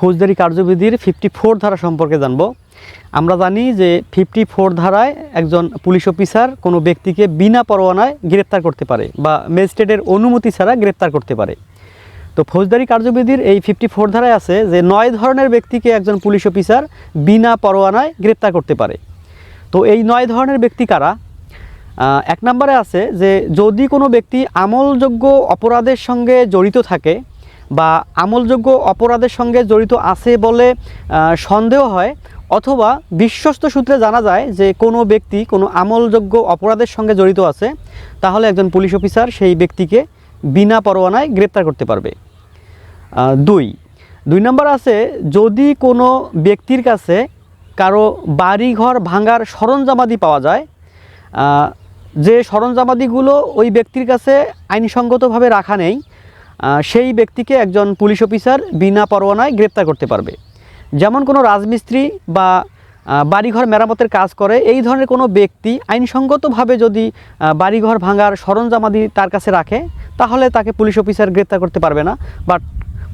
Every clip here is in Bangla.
ফৌজদারি কার্যবিধির ফিফটি ফোর ধারা সম্পর্কে জানব। আমরা জানি যে ফিফটি ফোর ধারায় একজন পুলিশ অফিসার কোনো ব্যক্তিকে বিনা পরোয়ানায় গ্রেপ্তার করতে পারে বা ম্যাজিস্ট্রেটের অনুমতি ছাড়া গ্রেপ্তার করতে পারে। তো ফৌজদারি কার্যবিধির এই ফিফটি ফোর ধারায় আছে যে নয় ধরনের ব্যক্তিকে একজন পুলিশ অফিসার বিনা পরোয়ানায় গ্রেপ্তার করতে পারে। তো এই নয় ধরনের ব্যক্তি কারা? এক নম্বরে আছে যে যদি কোনো ব্যক্তি আমলযোগ্য অপরাধের সঙ্গে জড়িত থাকে বা আমলযোগ্য অপরাধের সঙ্গে জড়িত আছে বলে সন্দেহ হয়, অথবা বিশ্বস্ত সূত্রে জানা যায় যে কোনো ব্যক্তি কোনো আমলযোগ্য অপরাধের সঙ্গে জড়িত আছে, তাহলে একজন পুলিশ অফিসার সেই ব্যক্তিকে বিনা পরোয়ানায় গ্রেপ্তার করতে পারবে। দুই। দুই নম্বর আছে, যদি কোনো ব্যক্তির কাছে কারও বাড়িঘর ভাঙার সরঞ্জামাদি পাওয়া যায় যে সরঞ্জামাদিগুলো ওই ব্যক্তির কাছে আইনসঙ্গতভাবে রাখা নেই সেই ব্যক্তিকে একজন পুলিশ অফিসার বিনা পরোয়ানায় গ্রেপ্তার করতে পারবে। যেমন কোনো রাজমিস্ত্রি বা বাড়িঘর মেরামতের কাজ করে, এই ধরনের কোনো ব্যক্তি আইনসঙ্গতভাবে যদি বাড়িঘর ভাঙার সরঞ্জামাদি তার কাছে রাখে, তাহলে তাকে পুলিশ অফিসার গ্রেপ্তার করতে পারবে না। বাট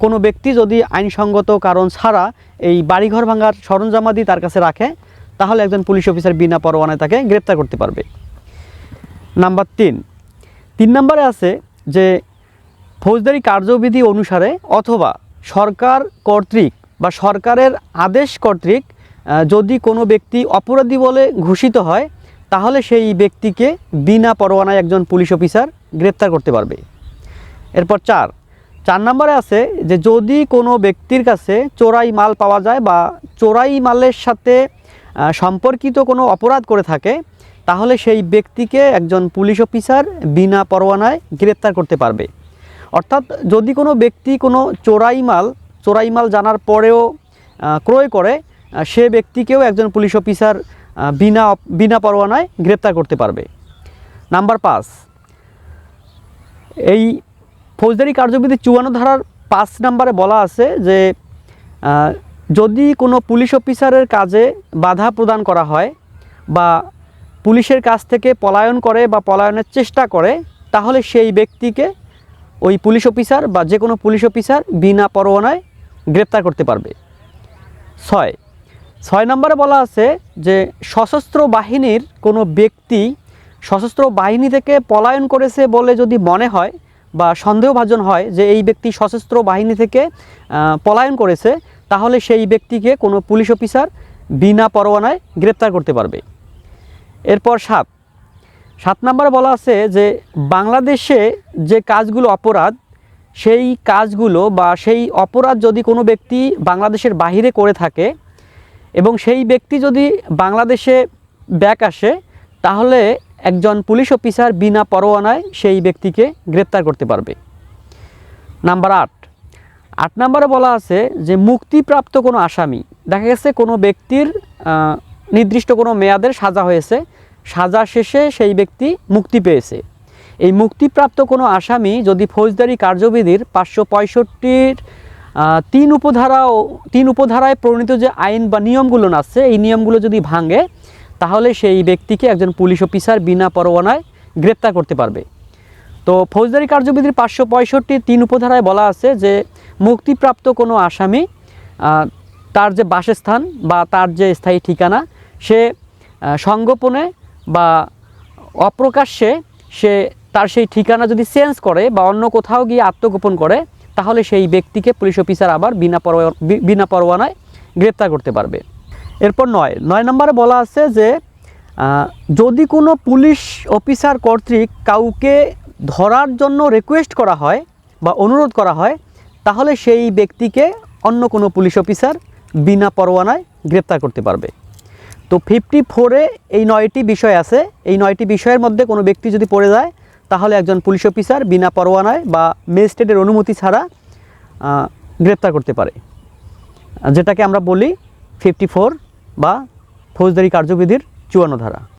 কোনো ব্যক্তি যদি আইনসঙ্গত কারণ ছাড়া এই বাড়িঘর ভাঙার সরঞ্জামাদি তার কাছে রাখে, তাহলে একজন পুলিশ অফিসার বিনা পরোয়ানায় তাকে গ্রেপ্তার করতে পারবে। নাম্বার তিন। তিন নম্বরে আছে যে ফৌজদারি কার্যবিধি অনুসারে অথবা সরকার কর্তৃক বা সরকারের আদেশ কর্তৃক যদি কোনো ব্যক্তি অপরাধী বলে ঘোষিত হয়, তাহলে সেই ব্যক্তিকে বিনা পরোয়ানায় একজন পুলিশ অফিসার গ্রেপ্তার করতে পারবে। এরপর চার চার নম্বরে আছে যে যদি কোনো ব্যক্তির কাছে চোরাই মাল পাওয়া যায় বা চোরাই মালের সাথে সম্পর্কিত কোনো অপরাধ করে থাকে, তাহলে সেই ব্যক্তিকে একজন পুলিশ অফিসার বিনা পরোয়ানায় গ্রেপ্তার করতে পারবে। অর্থাৎ যদি কোনো ব্যক্তি কোনো চোরাই মাল চোরাই মাল জানার পরেও ক্রয় করে সে ব্যক্তিকেও একজন পুলিশ অফিসার বিনা বিনা পরোয়ানায় গ্রেপ্তার করতে পারবে। নাম্বার পাঁচ, এই ফৌজদারি কার্যবিধি চুয়ান্ন ধারার পাঁচ নাম্বারে বলা আছে যে যদি কোনো পুলিশ অফিসারের কাজে বাধা প্রদান করা হয় বা পুলিশের কাছ থেকে পলায়ন করে বা পলায়নের চেষ্টা করে, তাহলে সেই ব্যক্তিকে ওই পুলিশ অফিসার বা যে কোনো পুলিশ অফিসার বিনা পরোয়ানায় গ্রেপ্তার করতে পারবে। ছয়। ছয় নম্বরে বলা আছে যে সশস্ত্র বাহিনীর কোনো ব্যক্তি সশস্ত্র বাহিনী থেকে পলায়ন করেছে বলে যদি মনে হয় বা সন্দেহভাজন হয় যে এই ব্যক্তি সশস্ত্র বাহিনী থেকে পলায়ন করেছে, তাহলে সেই ব্যক্তিকে কোনো পুলিশ অফিসার বিনা পরোয়ানায় গ্রেপ্তার করতে পারবে। এরপর সাত। সাত নম্বরে বলা আছে যে বাংলাদেশে যে কাজগুলো অপরাধ, সেই কাজগুলো বা সেই অপরাধ যদি কোনো ব্যক্তি বাংলাদেশের বাহিরে করে থাকে এবং সেই ব্যক্তি যদি বাংলাদেশে ব্যাক আসে, তাহলে একজন পুলিশ অফিসার বিনা পরোয়ানায় সেই ব্যক্তিকে গ্রেপ্তার করতে পারবে। নাম্বার আট। আট নম্বরে বলা আছে যে মুক্তিপ্রাপ্ত কোনো আসামি, দেখা গেছে কোনো ব্যক্তির নির্দিষ্ট কোনো মেয়াদের সাজা হয়েছে সাজা শেষে সেই ব্যক্তি মুক্তি পেয়েছে। এই মুক্তিপ্রাপ্ত কোনো আসামি যদি ফৌজদারি কার্যবিধির পাঁচশো পঁয়ষট্টির তিন উপধারা তিন উপধারায় প্রণীত যে আইন বা নিয়মগুলো আছে, এই নিয়মগুলো যদি ভাঙে, তাহলে সেই ব্যক্তিকে একজন পুলিশ অফিসার বিনা পরোয়ানায় গ্রেপ্তার করতে পারবে। তো ফৌজদারি কার্যবিধির পাঁচশো পঁয়ষট্টি তিন উপধারায় বলা আছে যে, মুক্তিপ্রাপ্ত কোনো আসামি তার যে বাসস্থান বা তার যে স্থায়ী ঠিকানা, সে সংগোপনে বা অপ্রকাশ্যে সে তার সেই ঠিকানা যদি চেঞ্জ করে বা অন্য কোথাও গিয়ে আত্মগোপন করে, তাহলে সেই ব্যক্তিকে পুলিশ অফিসার আবার বিনা পরোয়া বিনা পরোয়ানায় গ্রেপ্তার করতে পারবে। এরপর নয়। নয় নম্বরে বলা আছে যে যদি কোনো পুলিশ অফিসার কর্তৃক কাউকে ধরার জন্য রিকোয়েস্ট করা হয় বা অনুরোধ করা হয়, তাহলে সেই ব্যক্তিকে অন্য কোনো পুলিশ অফিসার বিনা পরোয়ানায় গ্রেপ্তার করতে পারবে। তো ফিফটি ফোরে এই নয়টি বিষয় আছে। এই নয়টি বিষয়ের মধ্যে কোনো ব্যক্তি যদি পড়ে যায়, তাহলে একজন পুলিশ অফিসার বিনা পরোয়ানায় বা ম্যাজিস্ট্রেটের অনুমতি ছাড়া গ্রেপ্তার করতে পারে। যেটাকে আমরা বলি ফিফটি ফোর বা ফৌজদারি কার্যবিধির চুয়ান্ন ধারা।